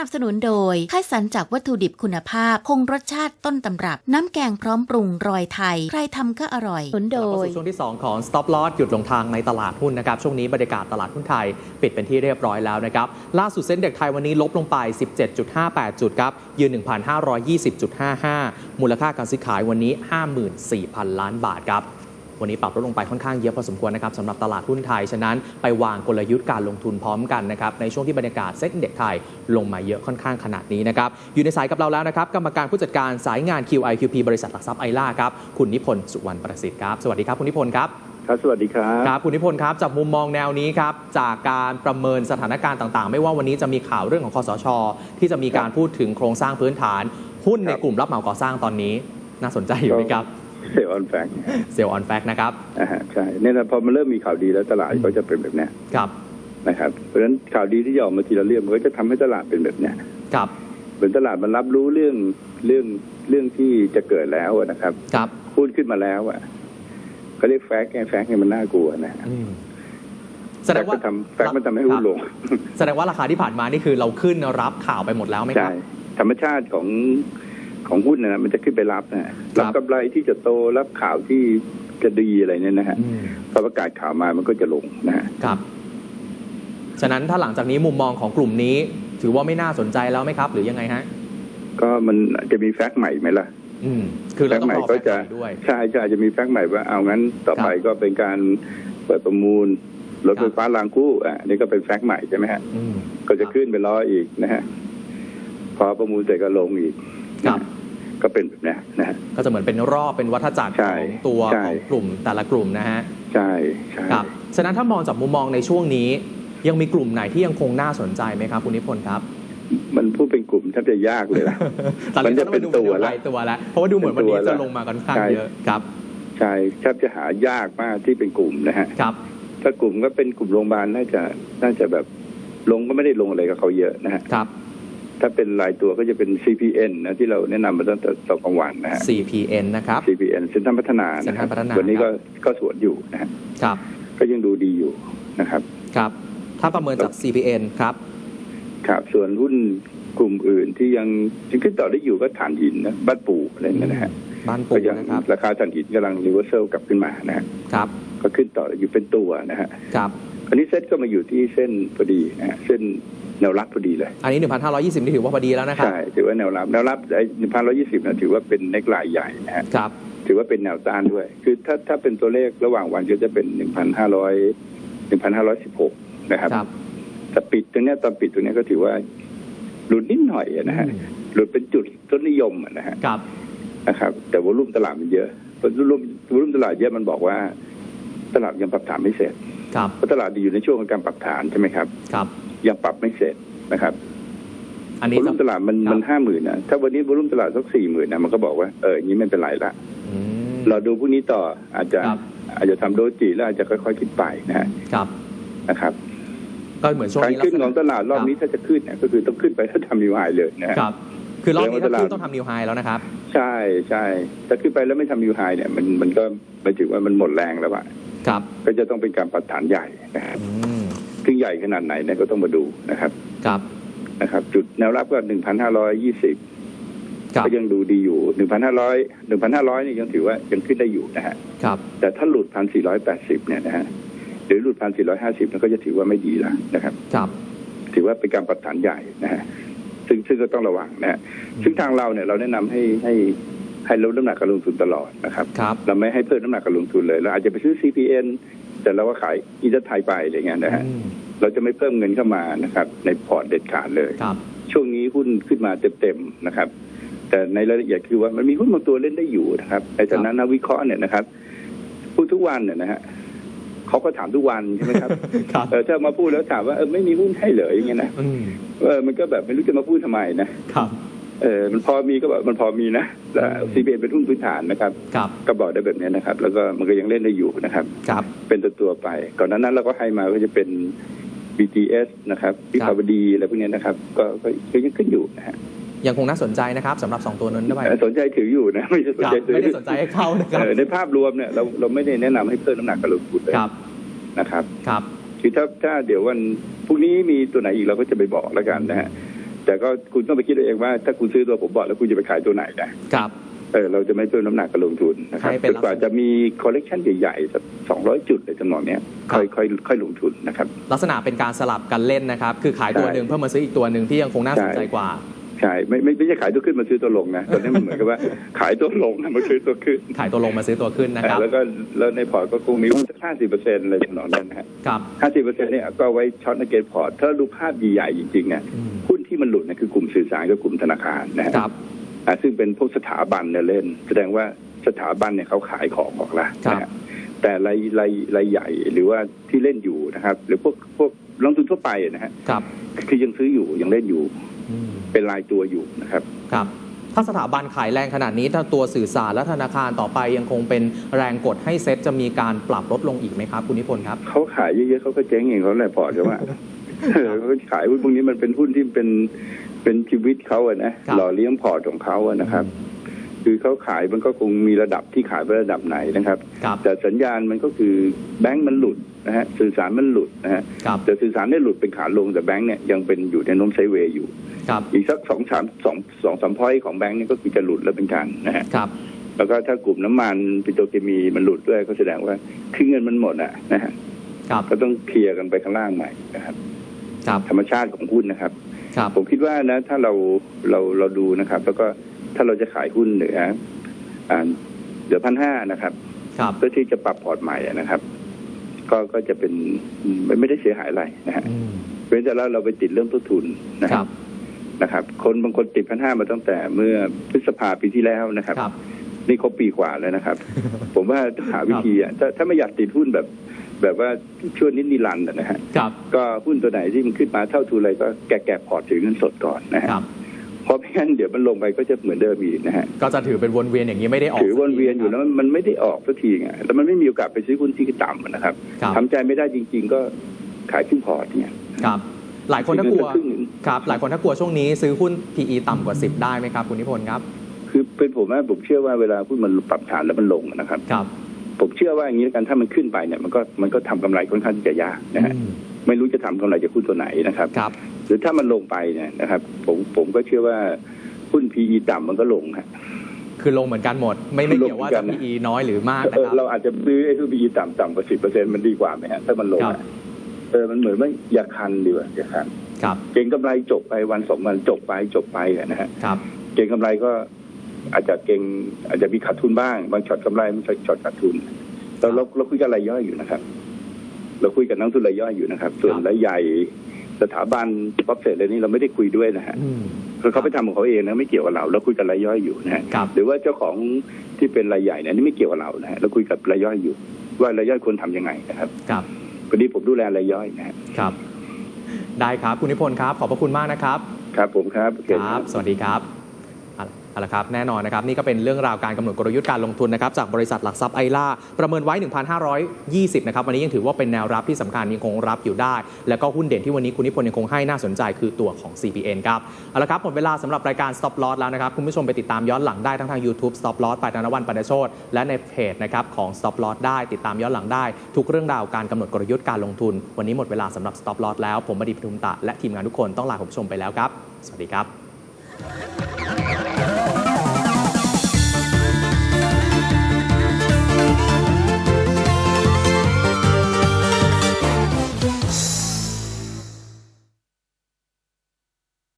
นับสนุนโดยคัดสรรจากวัตถุดิบคุณภาพ คงรสชาติต้นตำรับ น้ำแกงพร้อมปรุงรอยไทย ใครทำก็อร่อยหนุนโดเข้ายสู่ช่วงที่ 2 ของ Stop Loss หยุดลงทางในตลาดหุ้นนะครับ ช่วงนี้บรรยากาศตลาดหุ้นไทย ปิดเป็นที่เรียบร้อยแล้วนะครับ ล่าสุดเซ็นเด็กไทยวันนี้ลบลงไป 17.58 จุดครับยืน 1,520.55 มูลค่าการซื้อขายวันนี้ 54,000 ล้านบาทครับ วันนี้ปรับลดลงไปค่อนข้างเยอะพอสมควรนะครับสำหรับตลาดหุ้นไทย ฉะนั้นไปวางกลยุทธ์การลงทุนพร้อมกันนะครับในช่วงที่บรรยากาศเซ็ตเด็กไทยลงมาเยอะค่อนข้างขนาดนี้นะครับอยู่ในสายกับเราแล้วนะครับกรรมการผู้จัดการสายงาน QIQP บริษัทหลักทรัพย์ไอล่าครับคุณนิพนธ์สุวรรณประสิทธิ์ครับสวัสดีครับคุณนิพนธ์ครับครับสวัสดีครับครับคุณนิพนธ์ครับจากมุมมองแนวนี้ครับจากการประเมินสถานการณ์ต่างๆ ไม่ว่าวันนี้จะมีข่าวเรื่องของคอสช ที่จะมีการพูดถึงโครงสร้างพื้นฐาน หุ้นในกลุ่มรับเหมาก่อสร้างตอนนี้ น่าสนใจอยู่ไหมครับ เซลล์ออนแฟกเซลล์ออนแฟกนะครับอ่าฮะใช่เนี่ยนะพอมันเริ่มมีข่าวดีแล้วตลาดก็จะเป็นแบบเนี้ยครับนะครับเพราะฉะนั้นข่าวดีที่จะออกมาทีละเรื่องมันก็จะทำให้ตลาดเป็นแบบเนี้ยครับเหมือนตลาดมันรับรู้เรื่องเรื่องเรื่องที่จะเกิดแล้วอะนะครับ ครับพูดขึ้นมาแล้วอะก็เรียกแฟกต์ไงแฟกต์ไงมันน่ากลัวนะอืมแสดงว่าฟกต์มันทำแฟกต์มันทำให้หุ้นลง แสดงว่าราคาที่ผ่านมานี่คือเราขึ้นรับข่าวไปหมดแล้วไหมคใช่รับธรรมชาติของ ของหุ้นนะมันจะขึ้นไปรับนะครัรับบกำไรที่จะโตรับข่าวที่จะดีอะไรเนี่ยนะฮะอืมพอประกาศข่าวมามันก็จะลงนะฮะครับ ฉะนั้นถ้าหลังจากนี้มุมมองของกลุ่มนี้ ถือว่าไม่น่าสนใจแล้วไหมครับ หรือยังไงฮะ ก็มันจะมีแฟกต์ใหม่ไหมล่ะอืมคือแฟเรากต้ต์องใหม่รอก็แฟกต์จะใหม่ด้วยใช่ใช่จะมีแฟกต์ใหม่ว่าเอางั้นต่อไปครับก็เป็นการเปิดประมูลรถครับไฟฟ้ารางคู่อะอันนี่ก็เป็นแฟกต์ใหม่ใช่ไหมฮะอืมก็จะขึ้นไปล้ออีกนะฮะพอประมูลเสร็จก็ลงอีก ครับ ก็เป็นแบบเนี้ยนะฮะก็จะเหมือนเป็นรอบเป็นวัฏจักรใช่ของตัวใช่ของกลุ่มแต่ละกลุ่มนะฮะใช่ใช่ครับฉะนั้นถ้ามองจากมุมมองในช่วงนี้ ยังมีกลุ่มไหนที่ยังคงน่าสนใจไหมครับคุณนิพนธ์ครับมันพูดเป็นกลุ่มแทบจะยากเลยล่ะตอนนี้มันจะเป็นตัวแล้แล้วตัวแล้วเพราะว่าดูเหมือนวันนี้เป็นตัวแล้จะวลงมาค่อนข้างใช่เยอะครับ ใช่แทบจะหายากมากที่เป็นกลุ่มนะฮะครับ ถ้ากลุ่มก็เป็นกลุ่มโรงพยาบาลน่าจะน่าจะแบบลงก็ไม่ได้ลงอะไรกับเขาเยอะนะฮะครับ ถ้าเป็นรายตัวก็จะเป็น CPN นะที่เราแนะนำมาตั้งแต่ตอนกลางวันนะฮะ CPN นะครับ CPN เซ็นทรัลพัฒนานะครัเซ็นทรัลพัฒนา วันนี้ก็ครับก็สวนอยู่นะฮะครับ ก็ยังดูดีอยู่นะครับครับ ถ้าประเมินจาก CPN ครับครับส่วนหุ้นกลุ่มอื่นที่ยังยังขึ้นต่อได้อยู่ก็ฐานหินนะบ้านปู่อะไรอย่างเงี้ยนะฮะบ้านปูก็ยังนะครับราคาถ่านหินกำลังรีเวอร์เซลกลับขึ้นมานะฮะครับ ก็ขึ้นต่ออยู่เป็นตัวนะฮะครับอันนี้เซ็ตก็มาอยู่ที่เส้นพอดีนะฮะเส้น แนวรับพอดีเลย อันนี้ 1,520 นี่ถือว่าพอดีแล้วนะครับ ใช่ ถือว่าแนวรับ แนวรับไอ้หนึ่งพันร้อยี่สิบนะถือว่าเป็นเน็กไลน์ใหญ่นะฮะครับ ถือว่าเป็นแนวต้านด้วย คือถ้าถ้าเป็นตัวเลขระหว่างวันก็จะเป็นหนึ่งพันห้าร้อยหนึ่งพันห้าร้อยสิบหกนะครับครับแต่ปิดตรงเนี้ยตอนปิดตรงเนี้ยก็ถือว่าหลุดนิดหน่อยอะนะฮะอืมหลุดเป็นจุดต้นนิยมอะนะฮะครับนะครับ แต่วอลุ่มตลาดมันเยอะวอลุ่มวอลุ่มตลาดเยอะมันบอกว่า ตลาดยังปรับฐานไม่เสร็จครับเพราะตลาดอยู่ในช่วงของการปรับฐานใช่ไหมครับ ครับ ยังปรับไม่เสร็จนะครับอันนี้วอลุ่มตลาดมันครับมันห้าหมื่นนะถ้าวันนี้วอลุ่มตลาดสักสี่หมื่นนะมันก็บอกว่าเอออย่างนี้ไม่เป็นไรละอืมเราดูพรุ่งนี้ต่ออาจจะครับอาจจะทำโดจิแล้วอาจจะค่อยๆขึ้นไปนะฮะครับนะครับ ก็เหมือนช่วงการนี้ขึ้นของตลาดรอบนี้ถ้าจะขึ้นเนี่ยก็คือต้องขึ้นไปถ้าทำนิวไฮเลยนะฮะครับ คือรอบนี้แสดงว่าถ้าตลาดขึ้นต้องทำนิวไฮแล้วนะครับ ใช่ใช่ถ้าขึ้นไปแล้วไม่ทำนิวไฮเนี่ย มันมันก็หมายถึงว่ามันหมดแรงแล้วอะครับ ก็จะต้องเป็นการปรับฐานใหญ่นะครับ อืมซึ่งใหญ่ขนาดไหนเนี่ยก็ต้องมาดูนะครับครับนะครับ จุดแนวรับก็หนึ่งพันห้าร้อยยี่สิบครับก็ยังดูดีอยู่หนึ่งพันห้าร้อยหนึ่งพันห้าร้อยนี่ยังถือว่ายังขึ้นได้อยู่นะฮะครับ แต่ถ้าหลุดพันสี่ร้อยแปดสิบเนี่ยนะฮะหรือหลุดพันสี่ร้อยห้าสิบมันก็จะถือว่าไม่ดีแล้วนะครับ ครับ ถือว่าเป็นการปรับฐานใหญ่นะฮะซึ่งซึ่งก็ต้องระวังนะฮะซึ่งทางเราเนี่ยเราแนะนำให้ให้ให้ลดน้ำหนักการลงทุนตลอดนะครับครับเราไม่ให้เพิ่มน้ำหนักการลงทุนเลยเราอาจจะไปซื้อ CPN แต่เราก็ขายอินเตอร์ไทยไปอะไรเงี้ยนะฮะอืมเราจะไม่เพิ่มเงินเข้ามานะครับ ในพอร์ตเด็ดขาดเลยครับช่วงนี้หุ้นขึ้นมาเต็มๆนะครับ แต่ในรายละเอียดคือว่ามันมีหุ้นบางตัวเล่นได้อยู่นะครับในฐานะนักวิเคราะห์เนี่ยนะครับพูดทุกวันเนี่ยนะฮะเขาก็ถามทุกวันใช่ไหมครับครับเออถ้ามาพูดแล้วถามว่าเออไม่มีหุ้นให้เหรออย่างเงี้ยนะอืมเออมันก็แบบไม่รู้จะมาพูดทำไมนะครับ เออมันพอมีก็แบบมันพอมีนะแล้วอืม CPN เป็นหุ้นพื้นฐานนะครับครับก็บอกได้แบบนี้นะครับ แล้วก็มันก็ยังเล่นได้อยู่นะครับครับเป็นตัวตัวๆไป ก่อนหนานั้นเราก็ให้มาก็จะเป็น BTS นะครับวิภาวดีอะไรพวกนี้นะครับก็ก็ก็ยังขึ้นอยู่นะฮะยังคงน่าสนใจนะครับสำหรับสองตัวนั้นด้วยเอ่อสนใจถืออยู่นะไม่ใช่สนครับใจซื้อไม่ได้สนใจให้เข้านะครับเออในภาพรวมเนี่ยเราเราไม่ได้แนะนำให้เพิ่มน้ำหนักการลงทุนเลยครับนะครับครับคือถ้าถ้าเดี๋ยววันพรุ่งนี้มีตัวไหนอีกเราก็จะไปบอกแล้วกันนะฮะ แต่ก็คุณต้องไปคิดเอาเองว่าถ้าคุณซื้อตัวผมบอกแล้วคุณจะไปขายตัวไหนนะครับ เออเราจะไม่เพิ่มน้ำหนักการลงทุนนะครับให้เป็นจนกว่าจะมีคอลเลกชันใหญ่ๆสักสองร้อยจุดในจำนวนเนี้ยครับค่อยค่อยค่อยลงทุนนะครับ ลักษณะเป็นการสลับกันเล่นนะครับ คือขายตัวใช่หนึ่งเพื่อมาซื้ออีกตัวหนึ่งที่ยังคงน่าสนใจใช่กว่าใช่ไม่ไม่ไม่ใช่ขายตัวขึ้นมาซื้อตัวลงนะตอนนี้มันเหมือนกับว่าขายตัวลงมาซื้อตัวขึ้น ขายตัวลงมาซื้อตัวขึ้นนะครับ แล้วก็แล้วในพอร์ตก็คงมีสักห้าสิบเปอร์เซ็นต์อะไรทำนองนั้นนะฮะครับห้าสิบเปอร์เซ็นต์เนี่ยก็เอาไว้ช็อตในเกณฑ์พอร์ตถ้าดูภาพใหญ่ๆจริงๆเนี่ยอืมหุ้นที่ มันหลุดเนี่ยคือกลุ่มสื่อสารกับกลุ่มธนาคารนะฮะครับอ่าซึ่งเป็นพวกสถาบันเนี่ยเล่น แสดงว่าสถาบันเนี่ยเขาขายของออกละครับนะฮะแต่รายรายรายใหญ่หรือว่าที่เล่นอยู่นะครับ หรือพวกพวกลงทุนทั่วไปนะฮะครับ คือยังซื้ออยู่ยังเล่นอยู่อืมเป็นรายตัวอยู่นะครับครับ ถ้าสถาบันขายแรงขนาดนี้ถ้าตัวสื่อสารและธนาคารต่อไปยังคงเป็นแรงกดให้เซ็ตจะมีการปรับลดลงอีกไหมครับ คุณนิพนธ์ครับเขาขายเยอะๆเขาก็เจ๊งเองเขาแหละพอร์ตใช่ไหมเออเขาขายหุ้นพวกนี้มันเป็นหุ้นที่เป็นเป็นชีวิตเขาอะนะครับหล่อเลี้ยงพอร์ตของเขาอะนะครับ คือเขาขายมันก็คงมีระดับที่ขายไประดับไหนนะครับครับแต่สัญญาณมันก็คือแบงก์มันหลุดนะฮะสื่อสารมันหลุดนะฮะครับแต่สื่อสารเนี่ยหลุดเป็นขาลงแต่แบงก์เนี่ยยังเป็นอยู่ในโน้มไซด์เวย์อยู่ครับอีกสักสองสามสองสองสามพอยต์ของแบงก์เนี่ยก็คือจะหลุดแล้วเป็นการนะฮะครับแล้วก็ถ้ากลุ่มน้ำมันปิโตรเคมีมันหลุดด้วยก็แสดงว่าคือเงินมันหมดอะนะฮะครับก็ต้องเคลียร์กันไปข้างล่างใหม่นะครับครับ ธรรมชาติของหุ้นนะครับครับ ผมคิดว่านะ ถ้าเราเราเราดูนะครับ แล้วก็ถ้าเราจะขายหุ้นเหนืออ่าเหลือพันห้านะครับครับเพื่อที่จะปรับพอร์ตใหม่อะนะครับ ก็ก็จะเป็นไม่ไม่ได้เสียหายอะไรนะฮะอืมเว้นแต่เราเราไปติดเรื่องต้นทุนนะคครัรับบนะครับ คนบางคนติดพันห้ามาตั้งแต่เมื่อพฤษภาปีที่แล้วนะครับครับนี่ครบปีกว่าแล้วนะครับ ผมว่าหาวิธีอะถ้าถ้าไม่อยากติดหุ้นแบบ แบบว่าช่วงนิดนิรันดร์อะนะฮะครับก็หุ้นตัวไหนที่มันขึ้นมาเท่าทุนอะไรก็แกะแกะพอร์ตถือเงินสดก่อนนะฮะครับเพราะไม่งั้นเดี๋ยวมันลงไปก็จะเหมือนเดิมอีกนะฮะก็จะถือเป็นวนเวียนอย่างนี้ไม่ได้ออกถือวนเวียนอยู่แล้วมันไม่ได้ออกสักทีไงแล้วมันไม่มีโอกาสไปซื้อหุ้นที่ต่ำอะนะครับครับทำใจไม่ได้จริง ๆ ก็ขายครึ่งพอร์ตเนี่ยครับหลายคนถ้ากลัวครึ่งหนึ่งครับหลายคนถ้ากลัวช่วงนี้ซื้อหุ้น PE ต่ำกว่า 10 ได้ไหมครับคุณนิพนธ์ครับ คือเป็นผมว่าผมเชื่อว่าเวลาหุ้นมันปรับฐานแล้วมันลงนะครับครับ ผมเชื่อว่าอย่างนี้แล้วกันถ้ามันขึ้นไปเนี่ยมันก็มันก็ทำกำไรค่อนข้างที่จะยากนะฮะอืมไม่รู้จะทำกำไรจากหุ้นตัวไหนนะครับครับหรือถ้ามันลงไปเนี่ยนะครับ ผมผมก็เชื่อว่าหุ้น PE ต่ำมันก็ลงฮะคือลงเหมือนกันหมด ไม่ไม่เกี่ยวว่าลงเหมืจะอนกัน PE น้อยหรือมากนะเออครับเราอาจจะซื้อไอ้หุ้น PE ต่ำต่ำกว่าสิบเปอร์เซ็นต์มันดีกว่าไหมฮะถ้ามันลงครับอะเออมันเหมือนว่าอย่าคันดีกว่าอย่าคันครับเก่งกำไรจบไปวันสองวันจบไปจบไปอะนะฮะครับเก่งกำไรก็ อาจจะเก่งอาจจะมีขาดทุนบ้าง บางช็อตกำไรบางช็อตขาดทุนเราเราเราคุยกันรายย่อยอยู่นะครับ เราคุยกับนักทุนรายย่อยอยู่นะครับ ส่วนครับรายใหญ่สถาบันป๊อปเซตอะไรนี้เราไม่ได้คุยด้วยนะฮะอืมคือเขาไปทำของเขาเองนะไม่เกี่ยวกับเรา เราคุยกับรายย่อยอยู่นะฮะครับหรือว่าเจ้าของที่เป็นรายใหญ่เนี่ยนี่ไม่เกี่ยวกับเรานะฮะเราคุยกับรายย่อยอยู่ ว่ารายย่อยควรทำยังไงนะครับครับวันนี้ผมดูแลรายย่อยนะฮะครับ ได้ครับคุณนิพนธ์ครับ ขอบพระคุณมากนะครับ ครับผมครับโอเคครับ สวัสดีครับ เอาละครับแน่นอนนะครับนี่ก็เป็นเรื่องราวการกำหนดกลยุทธ์การลงทุนนะครับจากบริษัทหลักทรัพย์ไอล่าประเมินไว้ 1,520 นะครับวันนี้ยังถือว่าเป็นแนวรับที่สำคัญยังคงรับอยู่ได้ แล้วก็หุ้นเด่นที่วันนี้คุณนิพนธ์ยังคงให้น่าสนใจคือตัวของ CPN ครับเอาละครับหมดเวลาสำหรับรายการ Stop Loss แล้วนะครับคุณผู้ชมไปติดตามย้อนหลังได้ทั้งทาง YouTube Stop Loss ปายธนวันปันโชตและในเพจนะครับของ Stop Loss ได้ติดตามย้อนหลังได้ ทุกเรื่องราวการกำหนดกลยุทธ์การลงทุน วันนี้หมดเวลาสำหรับ Stop Loss แล้วผมบดีปทุมตะและทีมงานทุกคนต้องลาคุณผู้ชมไปแล้วครับ สวัสดีครับ